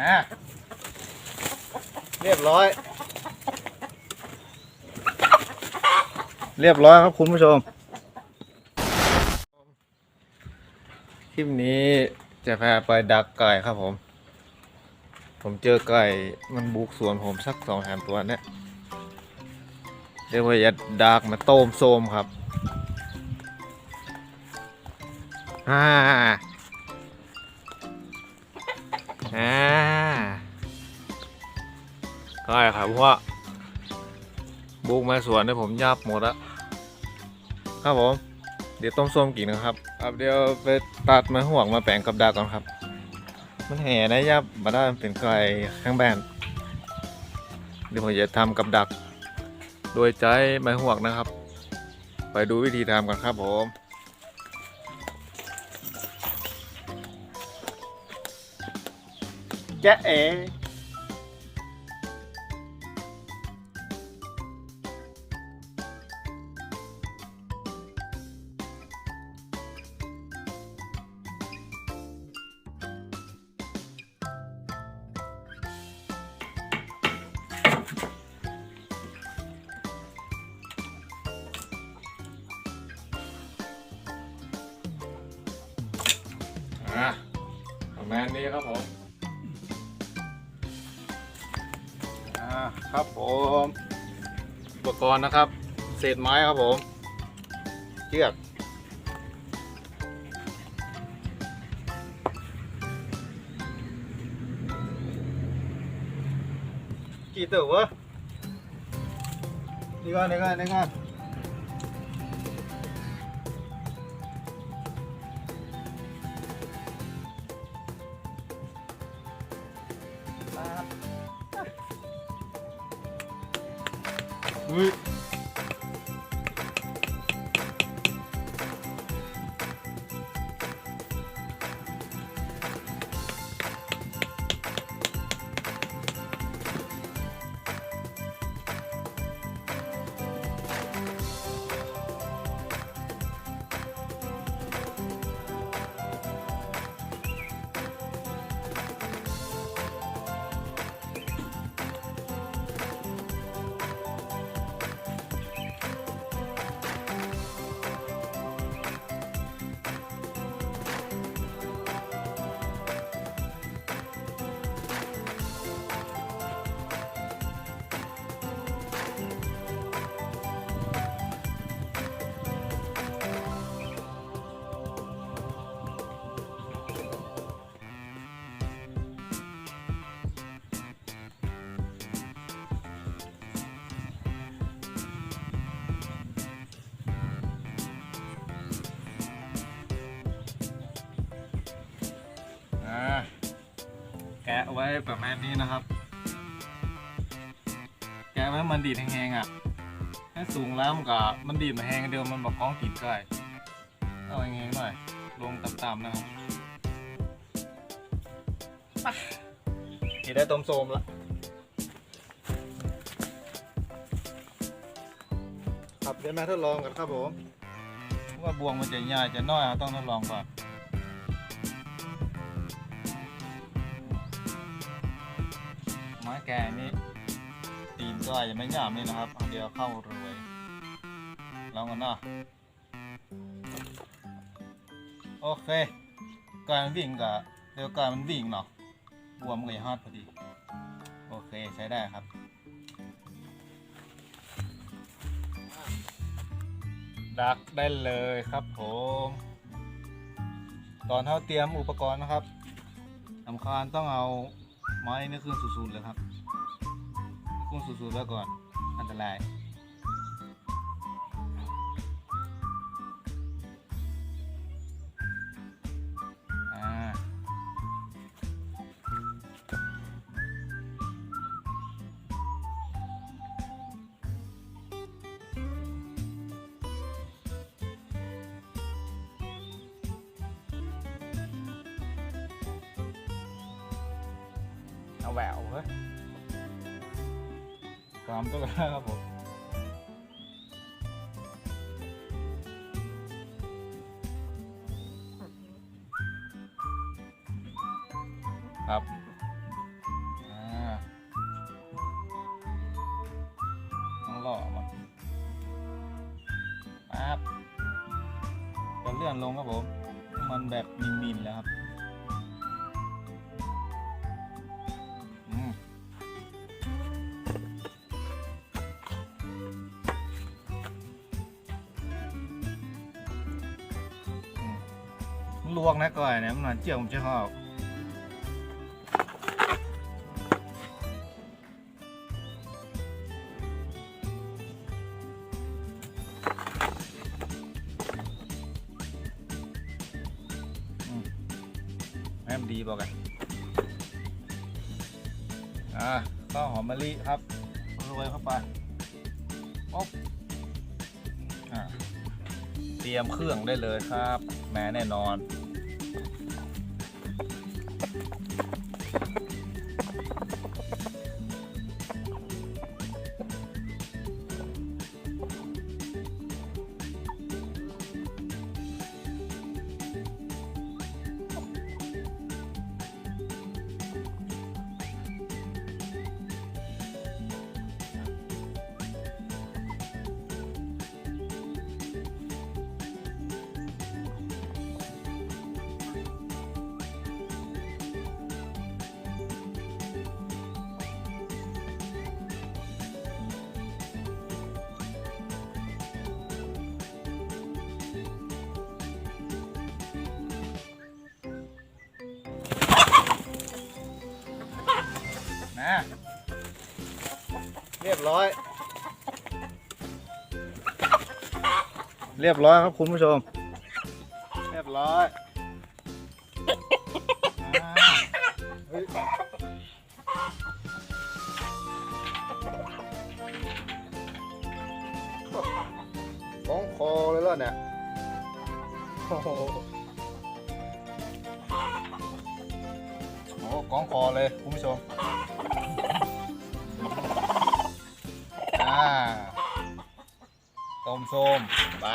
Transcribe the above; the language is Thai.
นะ เรียบร้อย เรียบร้อยครับคุณผู้ชม คลิปนี้จะพาไปดักไก่ครับผม ผมเจอไก่มันบุกสวนผมสักสองสามตัวเนี่ยเรียกว่าจะดักมาต้มโซมครับ อ่า อ่าไก่ครับเพราะว่าบุกมาสวนเนี่ผมยับหมดแล้วครับผม เดี๋ยวต้มส้มกินนะครับครับเดี๋ยวไปตัดมาห่วงมาแปลงกับดาก่อนครับ มันแห่นะยับมาได้มันเป็นไก่ข้างแบนเดี๋ยวผมจะทำกับดัก โดยใช้ไม้ห่วงนะครับ ไปดูวิธีทำกันครับผม จ๊ะเอ๋ประมาณนี้ครับผม ครับผมอุปกรณ์นะครับ เศษไม้ครับผมเชือกกี่ตัววะนี่ก่อนนี่ก่อนนี่ก่อน อุ้ แกะไว้ประมาณนี้นะครับ แกะไว้มันดีดแห้งๆอะถ้าสูงแล้วมันก็มันดีดมาแห้งเดียวมันบอกคล้องกินได้เอาแห้งๆหน่อย ลงต่ำๆนะครับไปนี่ได้ต้มโซมละครับเดี๋ยวมาทดลองกันครับผมว่าบวงมันจะใหญ่จะน้อยเราต้องทดลองก่อน แกนี่ตีนก็อาจจะไม่หยาบนี่นะครับเดียวเข้ารวยลองกันเนาะโอเคกายมันวิ่งกับเดี๋ยวกายมันวิ่งเนาะบวมมันก็จะฮอดพอดี โอเคใช้ได้ครับดักได้เลยครับผม ตอนเท่าเตรียมอุปกรณ์นะครับสำคัญต้องเอา ไม้นี่ขึ้นสูดๆเลยครับขึ้นสูดๆไว้ก่อนอันตราย แหววเฮ้ยตามตัวแล้วครับผมครับต้องล่อมันครับจะเลื่อนลงครับผม มันแบบมินมๆแล้วครับ ลวกนะก่อยเนี่ยมันเจียวผมจะชอบให้มันดีบอกกันอ่าข้าวหอมมะลิครับโรยเข้าไปป๊อบอ่าเตรียมเครื่องได้เลยครับ แม้แน่นอน นะเรียบร้อย เรียบร้อยครับคุณผู้ชม เรียบร้อยอ่าเฮ้ยก้องคอเลยล่ะเนี่ยโอ้โหโอ้ก้องคอเลยคุณผู้ชม ต้มส้มไป